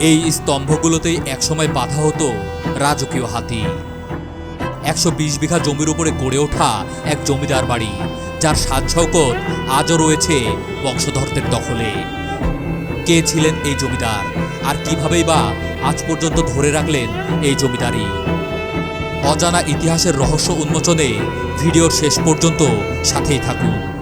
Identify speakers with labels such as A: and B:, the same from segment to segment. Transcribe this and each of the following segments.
A: এই স্তম্ভগুলোতেই একসময় বাধা হতো রাজকীয় হাতি। একশো বিশ বিঘা জমির উপরে গড়ে ওঠা এক জমিদার বাড়ি, যার সাজশৌকত আজও রয়েছে বংশধরদের দখলে। কে ছিলেন এই জমিদার? আর কিভাবেই বা আজ পর্যন্ত ধরে রাখলেন এই জমিদারি? অজানা ইতিহাসের রহস্য উন্মোচনে ভিডিওর শেষ পর্যন্ত সাথেই থাকুন।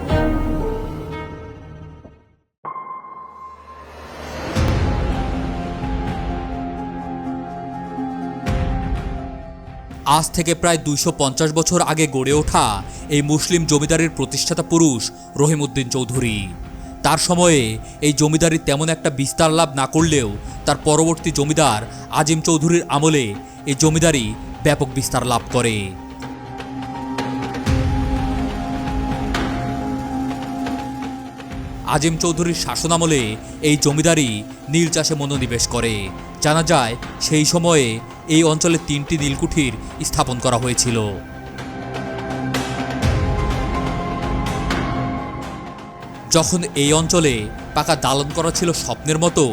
A: আজ থেকে প্রায় দুইশো পঞ্চাশ বছর আগে গড়ে ওঠা এই মুসলিম জমিদারির প্রতিষ্ঠাতা পুরুষ রহিমউদ্দিন চৌধুরী। তার সময়ে এই জমিদারি তেমন একটা বিস্তার লাভ না করলেও তার পরবর্তী জমিদার আজিম চৌধুরীর আমলে এই জমিদারি ব্যাপক বিস্তার লাভ করে। আজিম চৌধুরীর শাসনামলে এই জমিদারি নীল চাষে মনোনিবেশ করে। জানা যায়, সেই সময়ে এই অঞ্চলে তিনটি নীলকুঠির স্থাপন করা হয়েছিল। যখন এই অঞ্চলে পাকা দালন করা ছিল স্বপ্নের মতো,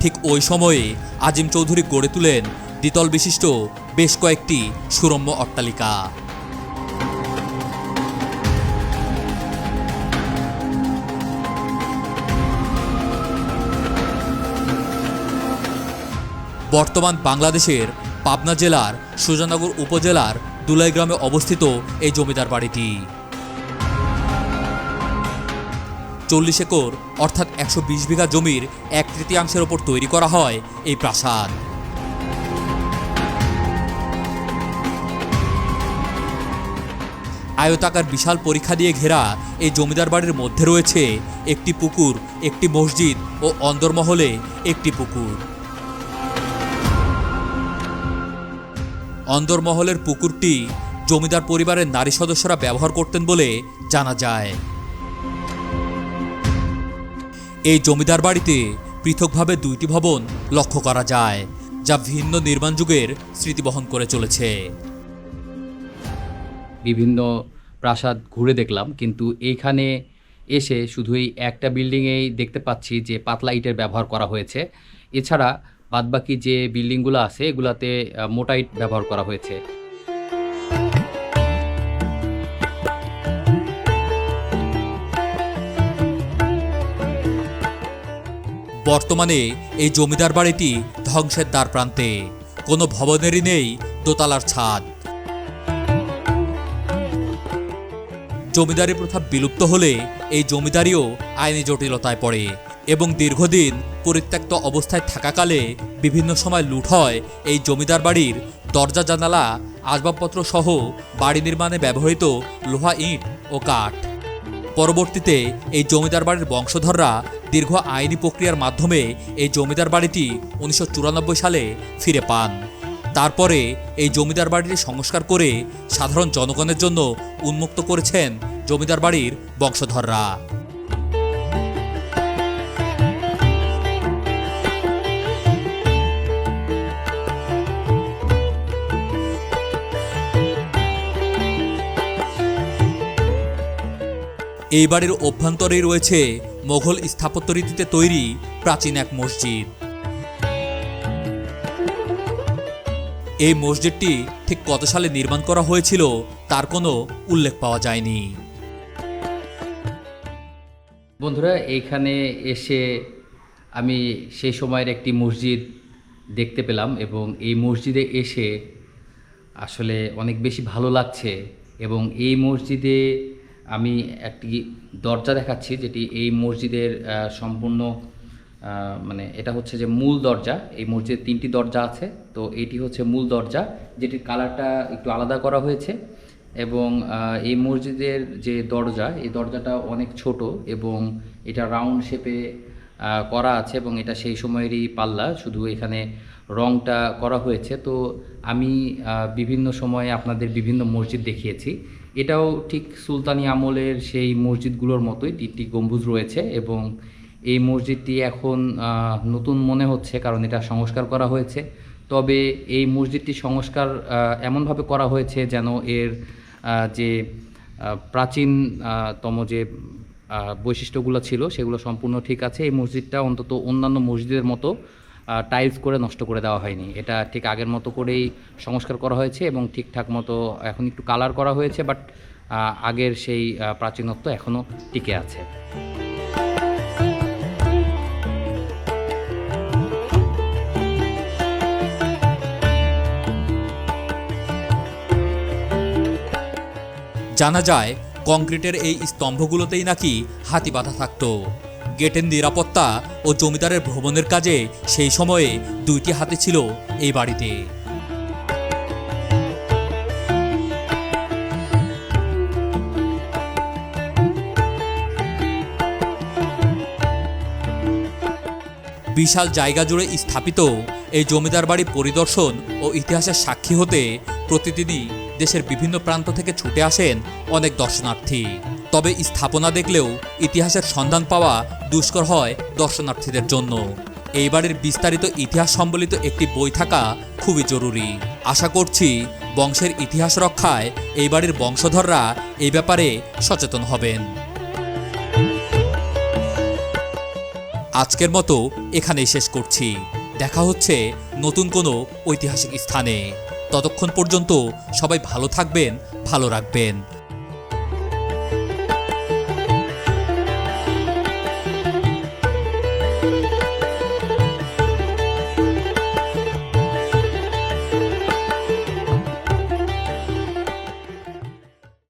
A: ঠিক ওই সময়ে আজিম চৌধুরী গড়ে তুলেন দ্বিতল বিশিষ্ট বেশ কয়েকটি সুরম্য অট্টালিকা। বর্তমান বাংলাদেশের পাবনা জেলার সুজানগর উপজেলার দুলাই গ্রামে অবস্থিত এই জমিদার বাড়িটি। চল্লিশ একর, অর্থাৎ একশো বিশ বিঘা জমির এক তৃতীয়াংশের ওপর তৈরি করা হয় এই প্রাসাদ। আয়তাকার বিশাল পরীক্ষা দিয়ে ঘেরা এই জমিদার বাড়ির মধ্যে রয়েছে একটি পুকুর, একটি মসজিদ ও অন্দরমহলে একটি পুকুর। অন্দরমহলের পুকুরটি জমিদার পরিবারের নারী সদস্যরা ব্যবহার করতেন বলে জানা যায়। এই জমিদার বাড়িতে পৃথকভাবে দুইটি ভবন লক্ষ্য করা যায়, যা ভিন্ন নির্মাণ যুগের স্মৃতি বহন করে চলেছে।
B: বিভিন্ন প্রাসাদ ঘুরে দেখলাম, কিন্তু এইখানে এসে শুধুই একটা বিল্ডিংয়েই দেখতে পাচ্ছি যে পাতলা ইটের ব্যবহার করা হয়েছে। এছাড়া বাদবাকি যে বিল্ডিংগুলো আছে এগুলাতে আহ, মোটা ইট ব্যবহার করা হয়েছে।
A: বর্তমানে এই জমিদার বাড়িটি ধ্বংসের দ্বার প্রান্তে। কোনো ভবনেরই নেই দোতলার ছাদ। জমিদারি প্রথা বিলুপ্ত হলে এই জমিদারিও আইনি জটিলতায় পড়ে। এবং দীর্ঘদিন পরিত্যক্ত অবস্থায় থাকাকালে বিভিন্ন সময় লুট হয় এই জমিদার বাড়ির দরজা, জানালা, আসবাবপত্র সহ বাড়ি নির্মাণে ব্যবহৃত লোহা, ইট ও কাঠ। পরবর্তীতে এই জমিদার বাড়ির বংশধররা দীর্ঘ আইনি প্রক্রিয়ার মাধ্যমে এই জমিদার বাড়িটি উনিশশো চুরানব্বই সালে ফিরে পান। তারপরে এই জমিদার বাড়িটি সংস্কার করে সাধারণ জনগণের জন্য উন্মুক্ত করেছেন জমিদার বাড়ির বংশধররা। এই বাড়ির অভ্যন্তরেই রয়েছে মোঘল স্থাপত্য রীতিতে তৈরি প্রাচীন এক মসজিদ। এই মসজিদটি ঠিক কত সালে নির্মাণ করা হয়েছিল তার কোনো উল্লেখ পাওয়া যায়নি।
B: বন্ধুরা, এইখানে এসে আমি সেই সময়ের একটি মসজিদ দেখতে পেলাম এবং এই মসজিদে এসে আসলে অনেক বেশি ভালো লাগছে এবং এই মসজিদে আমি একটি দরজা দেখাচ্ছি যেটি এই মসজিদের সম্পূর্ণ মানে এটা হচ্ছে যে মূল দরজা। এই মসজিদের তিনটি দরজা আছে। তো এটি হচ্ছে মূল দরজা, যেটির কালারটা একটু আলাদা করা হয়েছে এবং এই মসজিদের যে দরজা, এই দরজাটা অনেক ছোট এবং এটা রাউন্ড শেপে করা আছে এবং এটা সেই সময়েরই পাল্লা। শুধু এখানে রংটা করা হয়েছে। তো আমি বিভিন্ন সময়ে আপনাদের বিভিন্ন মসজিদ দেখিয়েছি। এটাও ঠিক সুলতানি আমলের সেই মসজিদগুলোর মতোই তিনটি গম্বুজ রয়েছে এবং এই মসজিদটি এখন নতুন মনে হচ্ছে কারণ এটা সংস্কার করা হয়েছে। তবে এই মসজিদটি সংস্কার এমনভাবে করা হয়েছে যেন এর যে আহ, প্রাচীন তম যে বৈশিষ্ট্যগুলো ছিল সেগুলো সম্পূর্ণ ঠিক আছে। এই মসজিদটা অন্তত অন্যান্য মসজিদের মতো টাইলস করে নষ্ট করে দেওয়া হয়নি। এটা ঠিক আগের মতো করেই সংস্কার করা হয়েছে এবং ঠিকঠাক মতো এখন একটু কালার করা হয়েছে বাট আগের সেই প্রাচীনত্ব এখনও টিকে আছে।
A: জানা যায় কংক্রিটের এই স্তম্ভগুলোতেই নাকি হাতি বাঁধা থাকতো। গেটের নিরাপত্তা ও জমিদারের ভ্রমণের কাজে সেই সময়ে দুইটি হাতি ছিল এই বাড়িতে। বিশাল জায়গা জুড়ে স্থাপিত এই জমিদার বাড়ি পরিদর্শন ও ইতিহাসের সাক্ষী হতে প্রতিদিনই দেশের বিভিন্ন প্রান্ত থেকে ছুটে আসেন অনেক দর্শনার্থী। তবে স্থাপনা দেখলেও ইতিহাসের সন্ধান পাওয়া দুষ্কর হয় দর্শনার্থীদের জন্য। এই বাড়ির বিস্তারিত ইতিহাস সম্বলিত একটি বই থাকা খুবই জরুরি। আশা করছি বংশের ইতিহাস রক্ষায় এই বাড়ির বংশধররা এই ব্যাপারে সচেতন হবেন। আজকের মতো এখানেই শেষ করছি। দেখা হচ্ছে নতুন কোনো ঐতিহাসিক স্থানে। ততক্ষণ পর্যন্ত সবাই ভালো থাকবেন, ভালো রাখবেন।